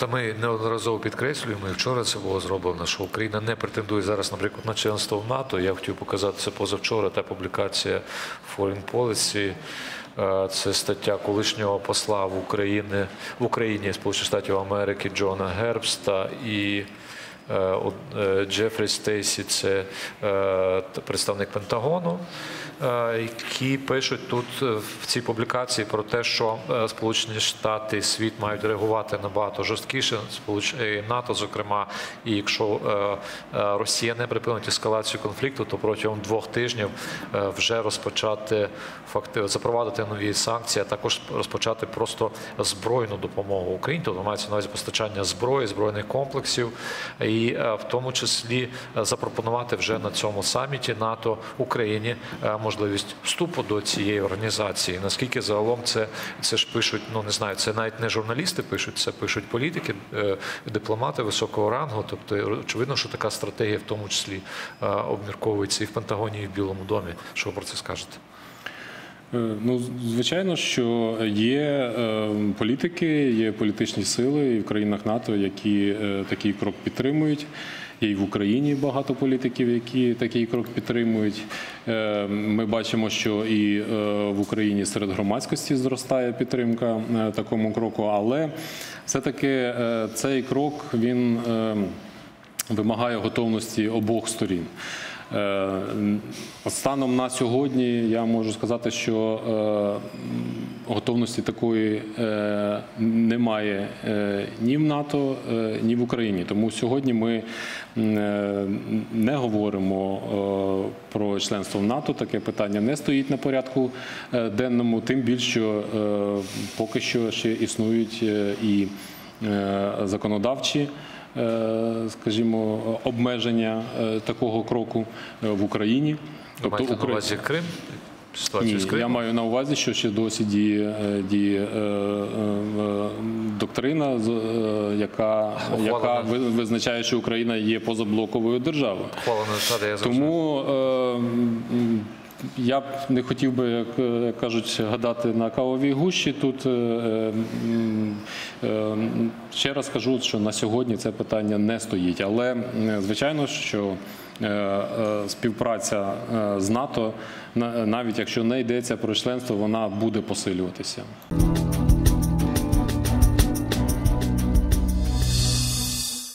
Та ми неодноразово підкреслюємо, і вчора це було зроблено, що Україна не претендує зараз, наприклад, на членство в НАТО. Я хотів показати це позавчора. Та публікація Foreign Policy. Е, Це стаття колишнього посла в Україні в Україні Сполучених Штатів Америки Джона Гербста і Джефрі Стейсі, це е, представник Пентагону, е, які пишуть тут е, в цій публікації про те, що е, Сполучені Штати і світ мають реагувати набагато жорсткіше, і НАТО, зокрема, і якщо е, е, Росія не припинить ескалацію конфлікту, то протягом двох тижнів е, вже розпочати факти запровадити нові санкції, а також розпочати просто збройну допомогу Україні, тобто мається на увазі постачання зброї, збройних комплексів, і е, в тому числі е, запропонувати вже на цьому саміті НАТО Україні е, можливість вступу до цієї організації. Наскільки загалом це, це ж пишуть, ну не знаю, це навіть не журналісти пишуть, це пишуть політики, дипломати високого рангу. Тобто, очевидно, що така стратегія в тому числі обмірковується і в Пентагоні, і в Білому домі. Що ви про це скажете? Е, Ну, звичайно, що є е, політики, є політичні сили і в країнах НАТО, які е, такий крок підтримують. Є і в Україні багато політиків, які такий крок підтримують. Ми бачимо, що і в Україні серед громадськості зростає підтримка такому кроку, але все-таки цей крок він вимагає готовності обох сторін. Е, Станом на сьогодні я можу сказати, що е, готовності такої е, немає ні в НАТО, ні в Україні. Тому сьогодні ми не говоримо про членство в НАТО. Таке питання не стоїть на порядку денному, тим більше, що поки що ще існують і законодавчі скажімо, обмеження е, такого кроку е, в Україні. На Тобто Укра- увазі Крим? Ні, я маю на увазі, що ще досі діє, е, діє е, е, доктрина, е, яка, яка визначає, що Україна є позаблоковою державою. Тому е, я б не хотів би, як е, кажуть, гадати на кавовій гущі. Тут е, е, ще раз кажу, що на сьогодні це питання не стоїть. Але звичайно, що співпраця з НАТО, на- навіть якщо не йдеться про членство, вона буде посилюватися.